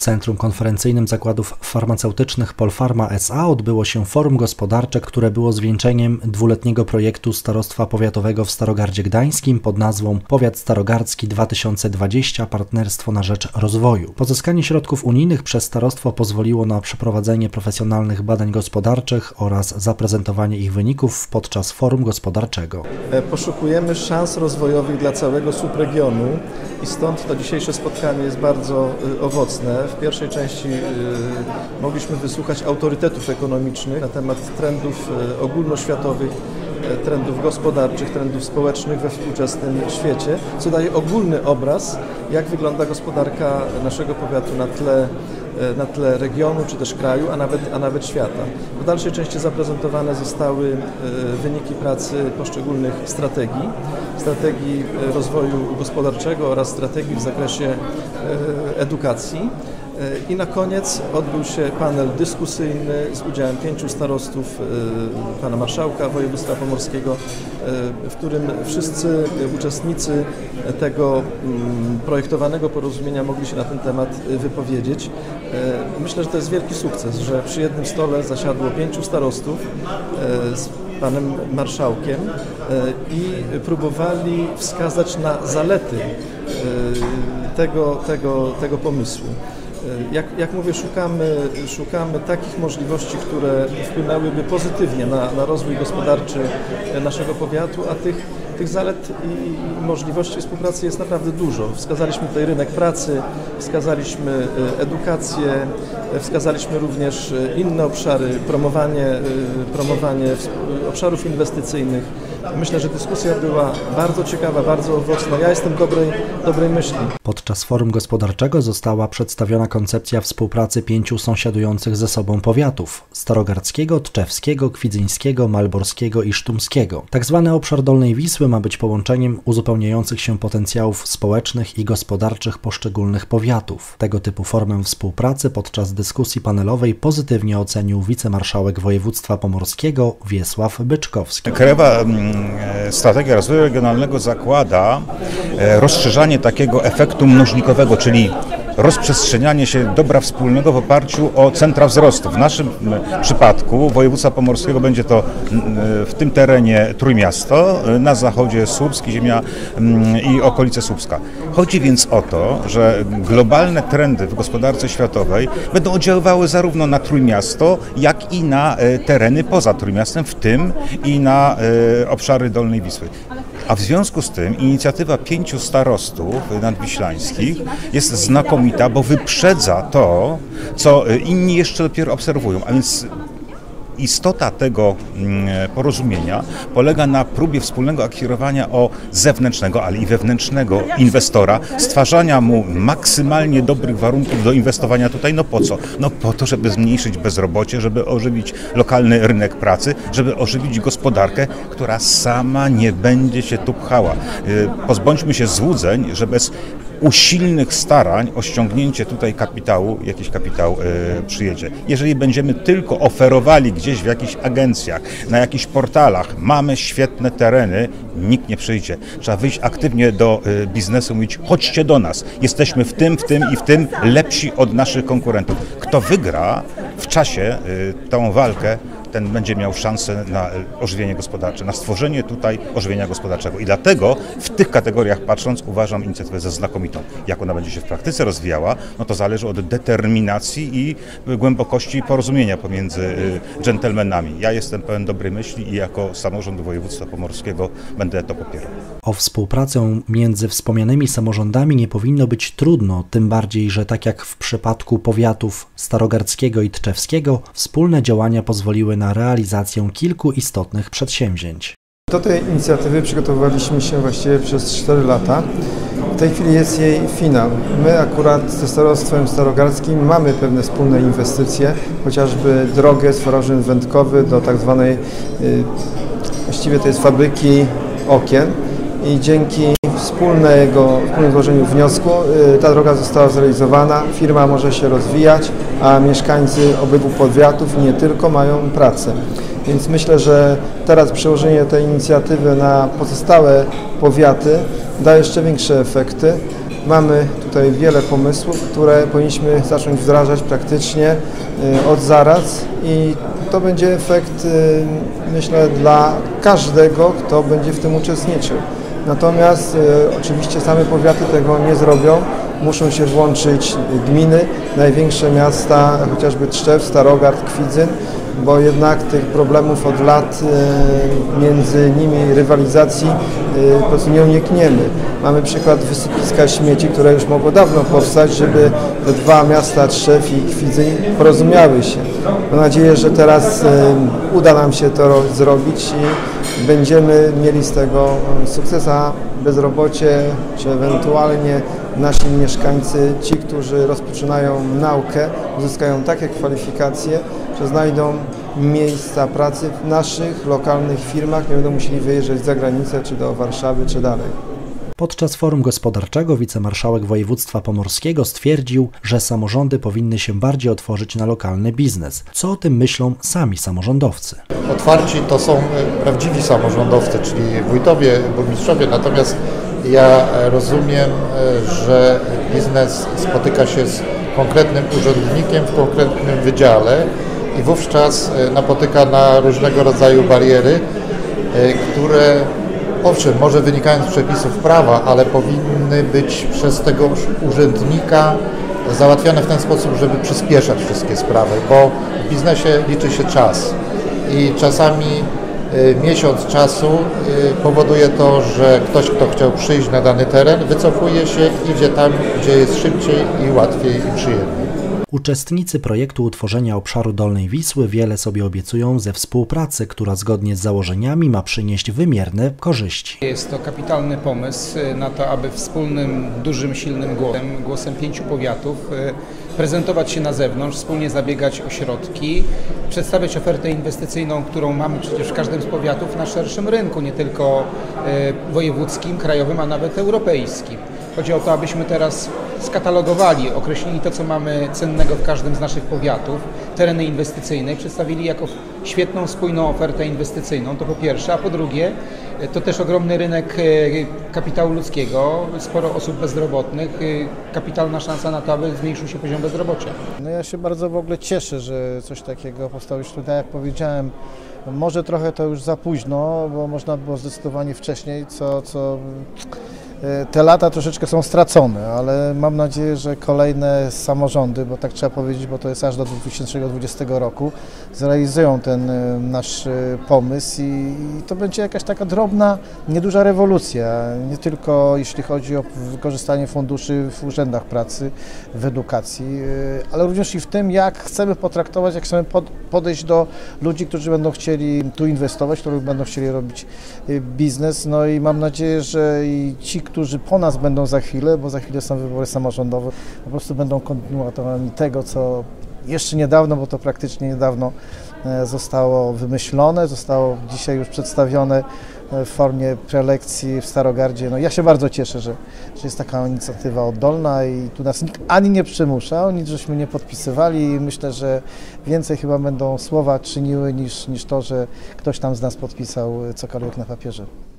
Centrum Konferencyjnym Zakładów Farmaceutycznych Polfarma SA odbyło się forum gospodarcze, które było zwieńczeniem dwuletniego projektu Starostwa Powiatowego w Starogardzie Gdańskim pod nazwą Powiat Starogardzki 2020 Partnerstwo na rzecz rozwoju. Pozyskanie środków unijnych przez starostwo pozwoliło na przeprowadzenie profesjonalnych badań gospodarczych oraz zaprezentowanie ich wyników podczas forum gospodarczego. E, poszukujemy szans rozwojowych dla całego subregionu i stąd to dzisiejsze spotkanie jest bardzo e, owocne. W pierwszej części e, mogliśmy wysłuchać autorytetów ekonomicznych na temat trendów ogólnoświatowych trendów gospodarczych, trendów społecznych we współczesnym świecie, co daje ogólny obraz, jak wygląda gospodarka naszego powiatu na tle na tle regionu czy też kraju, a nawet, a nawet świata. W dalszej części zaprezentowane zostały wyniki pracy poszczególnych strategii, strategii rozwoju gospodarczego oraz strategii w zakresie edukacji. I na koniec odbył się panel dyskusyjny z udziałem pięciu starostów, e, pana marszałka województwa pomorskiego, e, w którym wszyscy uczestnicy tego mm, projektowanego porozumienia mogli się na ten temat wypowiedzieć. E, myślę, że to jest wielki sukces, że przy jednym stole zasiadło pięciu starostów z panem marszałkiem i próbowali wskazać na zalety tego, tego, tego pomysłu. E, jak, jak mówię, szukamy, szukamy takich możliwości, które wpłynęłyby pozytywnie na, na rozwój gospodarczy naszego powiatu, a tych, tych zalet i możliwości współpracy jest naprawdę dużo. Wskazaliśmy tutaj rynek pracy, wskazaliśmy e, edukację, e, wskazaliśmy również inne obszary, promowanie, promowanie obszarów inwestycyjnych. Myślę, że dyskusja była bardzo ciekawa, bardzo owocna. Ja jestem dobrej, dobrej myśli. Podczas forum gospodarczego została przedstawiona koncepcja współpracy pięciu sąsiadujących ze sobą powiatów: starogardzkiego, tczewskiego, kwidzyńskiego, malborskiego i sztumskiego. Tak zwany obszar Dolnej Wisły ma być połączeniem uzupełniających się potencjałów społecznych i gospodarczych poszczególnych powiatów. Tego typu formę współpracy podczas dyskusji panelowej pozytywnie ocenił wicemarszałek województwa pomorskiego Wiesław Byczkowski. Krajowa mm, strategia rozwoju regionalnego zakłada e, rozszerzanie takiego efektu mnożnikowego, czyli rozprzestrzenianie się dobra wspólnego w oparciu o centra wzrostu. W naszym przypadku województwa pomorskiego będzie to w tym terenie Trójmiasto, na zachodzie Słupsk, ziemia i okolice Słupska. Chodzi więc o to, że globalne trendy w gospodarce światowej będą oddziaływały zarówno na Trójmiasto, jak i na e, tereny poza Trójmiastem, w tym i na e, obszary Dolnej Wisły. A w związku z tym inicjatywa pięciu starostów nadwiślańskich jest znakomita, bo wyprzedza to, co inni jeszcze dopiero obserwują. A więc istota tego mm, porozumienia polega na próbie wspólnego akwirowania o zewnętrznego, ale i wewnętrznego inwestora, stwarzania mu maksymalnie dobrych warunków do inwestowania tutaj. No po co? No po to, żeby zmniejszyć bezrobocie, żeby ożywić lokalny rynek pracy, żeby ożywić gospodarkę, która sama nie będzie się tu pchała. Y, pozbądźmy się złudzeń, że bez usilnych starań o ściągnięcie tutaj kapitału, jakiś kapitał y, przyjedzie. Jeżeli będziemy tylko oferowali gdzieś w jakichś agencjach, na jakichś portalach, mamy świetne tereny, nikt nie przyjdzie. Trzeba wyjść aktywnie do y, biznesu, mówić chodźcie do nas, jesteśmy w tym, w tym i w tym lepsi od naszych konkurentów. Kto wygra w czasie y, tą walkę, ten będzie miał szansę na ożywienie gospodarcze, na stworzenie tutaj ożywienia gospodarczego. I dlatego w tych kategoriach patrząc uważam inicjatywę za znakomitą. Jak ona będzie się w praktyce rozwijała, no to zależy od determinacji i głębokości porozumienia pomiędzy y, dżentelmenami. Ja jestem pełen dobrej myśli i jako samorząd województwa pomorskiego będę to popierał. O współpracę między wspomnianymi samorządami nie powinno być trudno, tym bardziej, że tak jak w przypadku powiatów starogardzkiego i tczewskiego, wspólne działania pozwoliły na realizację kilku istotnych przedsięwzięć. Do tej inicjatywy przygotowywaliśmy się właściwie przez 4 lata. W tej chwili jest jej finał. My akurat ze starostwem starogardzkim mamy pewne wspólne inwestycje, chociażby drogę z forażem wędkowy do tak zwanej, y, właściwie to jest fabryki okien i dzięki wspólnego, wspólnym złożeniu wniosku y, ta droga została zrealizowana, firma może się rozwijać, a mieszkańcy obydwu powiatów nie tylko mają pracę. Więc myślę, że teraz przełożenie tej inicjatywy na pozostałe powiaty da jeszcze większe efekty. Mamy tutaj wiele pomysłów, które powinniśmy zacząć wdrażać praktycznie y, od zaraz i to będzie efekt, y, myślę, dla każdego, kto będzie w tym uczestniczył. Natomiast y, oczywiście same powiaty tego nie zrobią. Muszą się włączyć gminy, największe miasta, chociażby Trzczew, Starogard, Kwidzyn, bo jednak tych problemów od lat y, między nimi rywalizacji y, po prostu nie unikniemy. Mamy przykład wysypiska śmieci, które już mogło dawno powstać, żeby te dwa miasta Trzew i Kwidzyn porozumiały się. Mam nadzieję, że teraz y, uda nam się to zrobić i będziemy mieli z tego sukces, a bezrobocie, czy ewentualnie nasi mieszkańcy, ci, którzy rozpoczynają naukę, uzyskają takie kwalifikacje, że znajdą miejsca pracy w naszych lokalnych firmach, nie będą musieli wyjeżdżać za granicę, czy do Warszawy, czy dalej. Podczas forum gospodarczego wicemarszałek województwa pomorskiego stwierdził, że samorządy powinny się bardziej otworzyć na lokalny biznes. Co o tym myślą sami samorządowcy? Otwarci to są e, prawdziwi samorządowcy, czyli wójtowie, burmistrzowie, natomiast ja rozumiem, e, że biznes spotyka się z konkretnym urzędnikiem w konkretnym wydziale i wówczas e, napotyka na różnego rodzaju bariery, które owszem, może wynikają z przepisów prawa, ale powinny być przez tego urzędnika załatwiane w ten sposób, żeby przyspieszać wszystkie sprawy, bo w biznesie liczy się czas i czasami miesiąc czasu y, powoduje to, że ktoś, kto chciał przyjść na dany teren, wycofuje się, idzie tam, gdzie jest szybciej i łatwiej i przyjemniej. Uczestnicy projektu utworzenia obszaru Dolnej Wisły wiele sobie obiecują ze współpracy, która zgodnie z założeniami ma przynieść wymierne korzyści. Jest to kapitalny pomysł na to, aby wspólnym, dużym, silnym głosem, głosem pięciu powiatów y, prezentować się na zewnątrz, wspólnie zabiegać o środki, przedstawiać ofertę inwestycyjną, którą mamy przecież w każdym z powiatów na szerszym rynku, nie tylko y, wojewódzkim, krajowym, a nawet europejskim. Chodzi o to, abyśmy teraz skatalogowali, określili to, co mamy cennego w każdym z naszych powiatów, tereny inwestycyjne i przedstawili jako świetną, spójną ofertę inwestycyjną, to po pierwsze, a po drugie, to też ogromny rynek e, kapitału ludzkiego, sporo osób bezrobotnych, e, kapitalna szansa na to, aby zmniejszył się poziom bezrobocia. No ja się bardzo w ogóle cieszę, że coś takiego powstało już tutaj, jak powiedziałem, może trochę to już za późno, bo można było zdecydowanie wcześniej, co, co te lata troszeczkę są stracone, ale mam nadzieję, że kolejne samorządy, bo tak trzeba powiedzieć, bo to jest aż do 2020 roku, zrealizują ten e, nasz e, pomysł i, to będzie jakaś taka drobna, nieduża rewolucja, nie tylko jeśli chodzi o wykorzystanie funduszy w urzędach pracy, w edukacji, ale również i w tym, jak chcemy potraktować, jak chcemy podejść do ludzi, którzy będą chcieli tu inwestować, którzy będą chcieli robić biznes, no i mam nadzieję, że i ci, którzy po nas będą za chwilę, bo za chwilę są wybory samorządowe, po prostu będą kontynuatorami tego, co jeszcze niedawno, bo to praktycznie niedawno e, zostało wymyślone, zostało dzisiaj już przedstawione e, w formie prelekcji w Starogardzie. No ja się bardzo cieszę, że, że jest taka inicjatywa oddolna i tu nas nikt ani nie przymusza, nic żeśmy nie podpisywali i myślę, że więcej chyba będą słowa czyniły niż, niż to, że ktoś tam z nas podpisał cokolwiek na papierze.